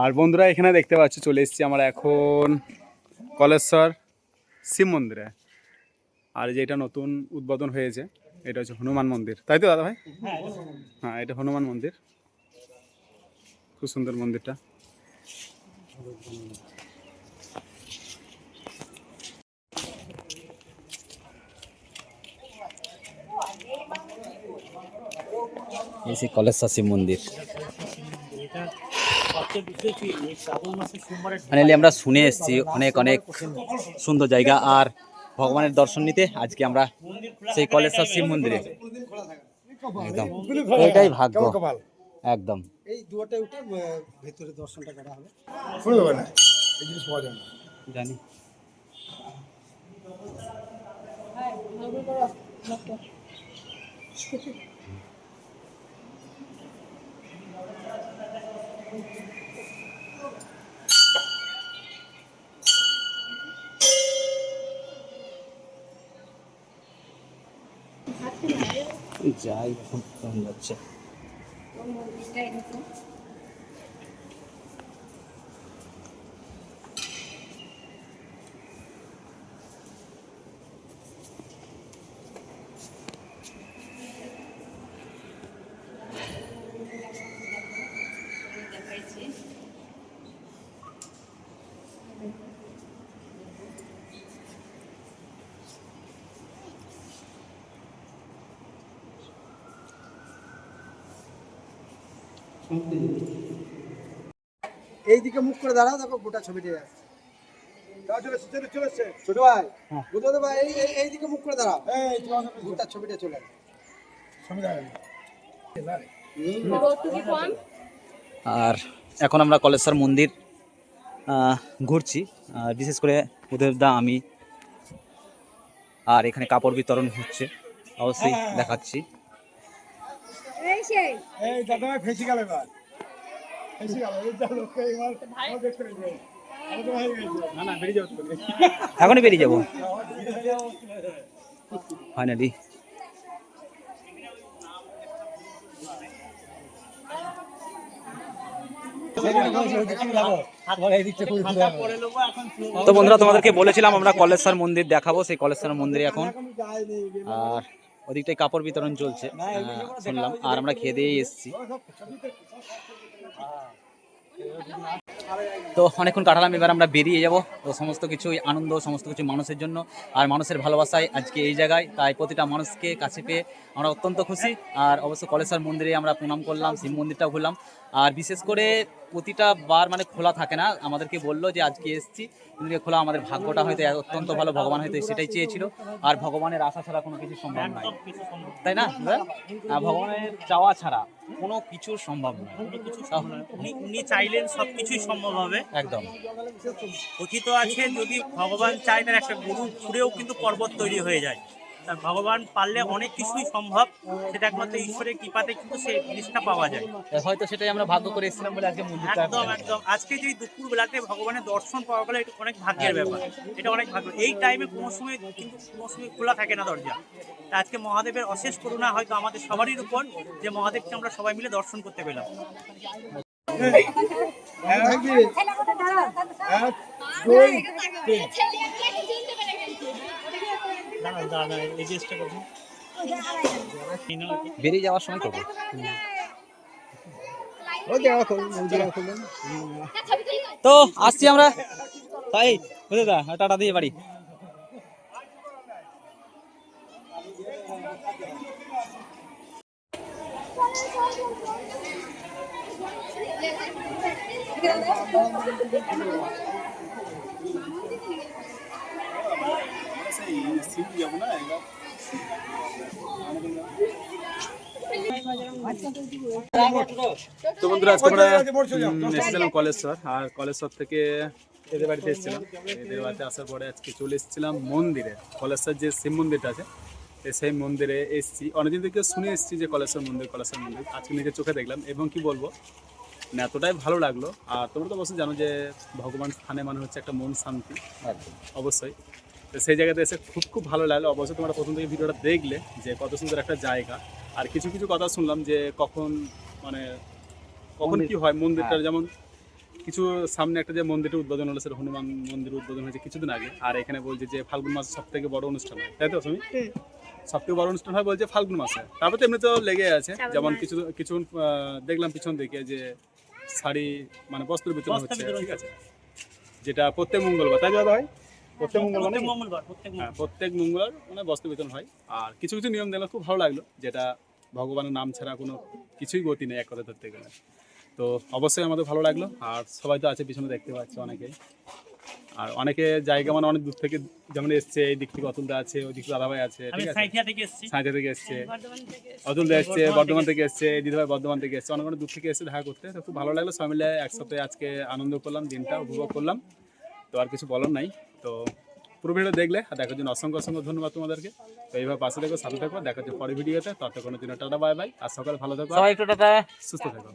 আর বন্ধুরা, এখানে দেখতে পাচ্ছ, চলে এসেছি আমরা এখন কলেশ্বর শিব মন্দিরে। আর এই যে এটা নতুন উদ্বোধন হয়েছে, এটা হচ্ছে হনুমান মন্দির। তাই তো, দাদা ভাই? হ্যাঁ এটা হনুমান মন্দির। খুব সুন্দর মন্দিরটা। এই সেই কলেশ্বর শিব মন্দির। ফাইনালি আমরা শুনে এসেছি অনেক অনেক সুন্দর জায়গা আর ভগবানের দর্শন নিতে আজকে আমরা সেই কলেশ্বর শিব মন্দিরে। একদম। এটাই ভাগ্য। একদম। এই দুয়ারটা উঠে ভেতরে দর্শনটা করা হবে। শুনে দেবে না এই জিনিস পাওয়া যায় না। জানি। যাই হোক যাচ্ছে এইদিকে মুখ করে দাঁড়াও দেখো গোটা ছবিটা। ছোট ভাই বুঝতে ভাই এই এই- এইদিকে মুখ করে দাঁড়াও। এই, গোটা ছবিটা চলে আর এখন আমরা কলেশ্বর মন্দির ঘুরছি। আর বিশেষ করে উদয়দা আমি আর এখানে কাপড় বিতরণ হচ্ছে। অবশ্যই দেখাচ্ছি। এই দাদা ভাই ফেসে গেল এবার। ফেসে গেল। এখনই বেরিয়ে যাব। ফাইনালি তো বন্ধুরা তোমাদেরকে বলেছিলাম আমরা কলেশ্বর মন্দির দেখাবো সেই কলেশ্বর মন্দিরে এখন। আর ওদিকটাই কাপড় বিতরণ চলছে শুনলাম। আর আমরা খেয়ে দিয়ে এসেছি। তো অনেকক্ষণ কাটালাম, এবার আমরা বেরিয়ে যাব। তো সমস্ত কিছু আনন্দ, সমস্ত কিছু মানুষের জন্য আর মানুষের ভালোবাসায় আজকে এই জায়গায়। তাই প্রতিটা মানুষকে কাছে পেয়ে আমরা অত্যন্ত খুশি। আর অবশ্য কলেশ্বর মন্দিরে আমরা প্রণাম করলাম, শিব মন্দিরটাও ঘুরলাম। আর বিশেষ করে প্রতিটা বার মানে খোলা থাকে না। আমাদেরকে বলল যে, আজকে এসেছি। কিন্তু খোলা আমাদের ভাগ্যটা হয়তো অত্যন্ত ভালো, ভগবান হয়তো সেটাই চেয়েছিল। আর ভগবানের আশা ছাড়া কোনো কিছু সম্ভব নয়। তাই না ভগবানের চাওয়া ছাড়া কোনো কিছু সম্ভব নয় উনি উনি চাইলেন সব কিছুই সম্ভব হবে। একদম। কথিত আছে যদি ভগবান চায় তার একটা গরু ঘুরেও কিন্তু পর্বত তৈরি হয়ে যায়। ভগবান পারলে অনেক কিছুই সম্ভব সেটা একমাত্র ঈশ্বরের কৃপাতে কিন্তু সেই জিনিসটা পাওয়া যায়। হয়তো সেটাই আমরা ভাগ্য করে এসেছিলাম বলে আজকে একদম একদম। আজকে যে দুপুর বেলাতে ভগবানের দর্শন পাওয়া গেলে এটা অনেক ভাগ্যের ব্যাপার। এটা অনেক ভাগ্য। এই টাইমে কোনো সময় কিন্তু কোনো সময় খোলা থাকে না দরজা। তা আজকে মহাদেবের অশেষ করুণা হয়তো আমাদের সবারই উপর যে মহাদেবকে আমরা সবাই মিলে দর্শন করতে পেলাম। চেষ্টা করব বেরিয়ে যাওয়ার সময় করব। তো আসছি আমরা। তাই বুঝে দা টাটা দিয়ে বাড়ি। তো বন্ধুরা আজকে আমরা এসেছিলাম কলেশ্বর আর কলেশ্বর থেকে এদের বাড়িতে এসেছিলাম। এদের বাড়িতে আসার পরে আজকে চলে এসেছিলাম মন্দিরে। কলেশ্বর যে শিব মন্দিরটা আছে সেই মন্দিরে এসেছি। অনেকদিন থেকে শুনে এসেছি যে কলেশ্বর মন্দির কলেশ্বর মন্দির। আজকে নিজের চোখে দেখলাম এবং কি বলব মানে এতটাই ভালো লাগল। আর তোমরা তো অবশ্যই জানো যে ভগবান স্থানে মানে হচ্ছে একটা মন শান্তি। অবশ্যই। তো সেই জায়গাতে এসে খুব খুব ভালো লাগল। অবশ্যই তোমরা প্রথম থেকে ভিডিওটা দেখলে যে কত সুন্দর একটা জায়গা। আর কিছু কিছু কথা শুনলাম যে কখন মানে কখন কি হয় মন্দিরটার হ্যাঁ। যেমন কিছু সামনে একটা যে মন্দিরটা উদ্বোধন হলো সেটা হনুমান মন্দির উদ্বোধন হয়েছে কিছুদিন আগে। আর এখানে বলছে যে ফাল্গুন মাস সব থেকে বড় অনুষ্ঠান হয়। তাই তো তুমি সব থেকে বড় অনুষ্ঠান হয় বলছে ফাল্গুন মাসে। তারপর তো এমনি তো লেগে আছে যেমন কিছু কিছু দেখলাম পিছন দিকে যে শাড়ি মানে বস্ত্র বিতরণ হচ্ছে ঠিক আছে? যেটা প্রত্যেক মঙ্গলবার। তাই দাদা ভাই প্রত্যেক মঙ্গলবার প্রত্যেক মঙ্গলবার প্রত্যেক হ্যাঁ মঙ্গলবার। মানে বস্ত্র বিতরণ হয়। আর কিছু কিছু নিয়ম দেখলাম খুব ভালো লাগল যেটা ভগবানের নাম ছাড়া কোনো কিছুই গতি নেই এক কথা ধরতে গেলে। তো অবশ্যই আমাদের ভালো লাগল আর সবাই তো আছে পিছনে দেখতে পাচ্ছে অনেকে আর অনেকে জায়গা মানে অনেক দূর থেকে যেমন এসছে এই দিক থেকে অতুলদা আছে ওই দিক থেকে দাদাভাই আছে ঠিক আছে? থেকে এসেছি। সাঁজা থেকে এসছে। বর্ধমান থেকে এসেছি। অতুলদা এসছে বর্ধমান বর্ধমান থেকে থেকে এসছে দিদিভাই বর্ধমান থেকে এসছে অনেক অনেক দূর থেকে এসে দেখা করতে। তো খুব ভালো লাগল সবাই মিলে একসাথে আজকে আনন্দ করলাম দিনটা উপভোগ করলাম। তো আর কিছু বলার নাই। তো পুরো ভিডিও দেখলে আর দেখার জন্য অসংখ্য অসংখ্য ধন্যবাদ তোমাদেরকে। তো এইভাবে পাশে থেকো সাথে থাকো দেখা হচ্ছে পরে ভিডিওতে। ততক্ষণের জন্য টাটা বাই বাই। আর সকালে ভালো থাকো। সবাই একটু টাটা। সুস্থ থাকো।